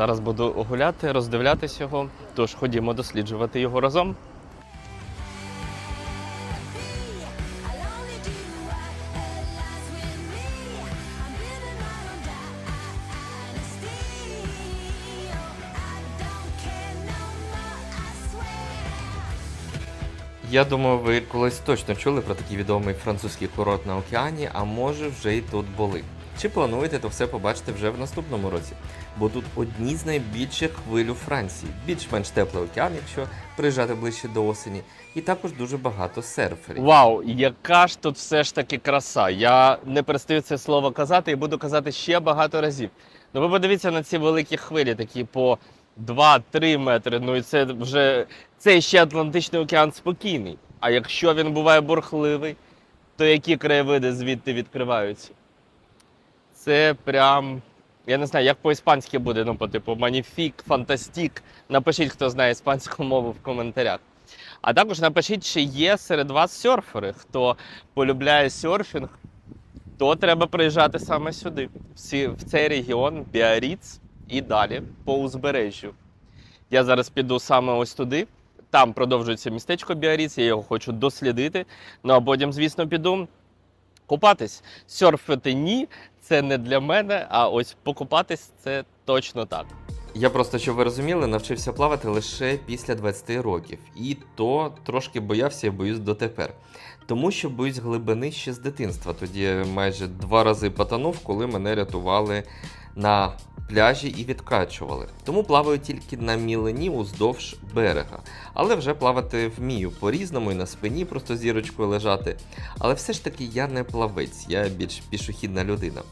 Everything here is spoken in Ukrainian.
Зараз буду гуляти, роздивлятись його. Тож ходімо досліджувати його разом. Я думаю, ви колись точно чули про такий відомий французький курорт на океані, а може вже й тут були. Чи плануєте то все побачити вже в наступному році? Бо тут одні з найбільших хвиль у Франції, більш-менш теплий океан, якщо приїжджати ближче до осені, і також дуже багато серферів. Вау, яка ж тут все ж таки краса. Я не перестаю це слово казати і буду казати ще багато разів. Ну ви подивіться на ці великі хвилі, такі по 2-3 метри. Ну і це вже це ще Атлантичний океан спокійний. А якщо він буває бурхливий, то які краєвиди звідти відкриваються? Це прям. Я не знаю, як по-іспанськи буде, ну, по типу маніфік, фантастік. Напишіть, хто знає іспанську мову в коментарях. А також напишіть, чи є серед вас серфери. Хто полюбляє серфінг, то треба приїжджати саме сюди, в цей регіон, Біаріц і далі по узбережжю. Я зараз піду саме ось туди. Там продовжується містечко Біаріц, я його хочу дослідити. Ну а потім, звісно, піду купатись. Серфити ні, це не для мене, а ось покупатись це точно так. Я просто, щоб ви розуміли, навчився плавати лише після 20 років, і то трошки боявся і боюсь дотепер. Тому що боюсь глибини ще з дитинства. Тоді майже два рази потонув, коли мене рятували на пляжі і відкачували. Тому плаваю тільки на мілені уздовж берега. Але вже плавати вмію по-різному і на спині просто зірочкою лежати. Але все ж таки я не плавець, я більш пішохідна людина.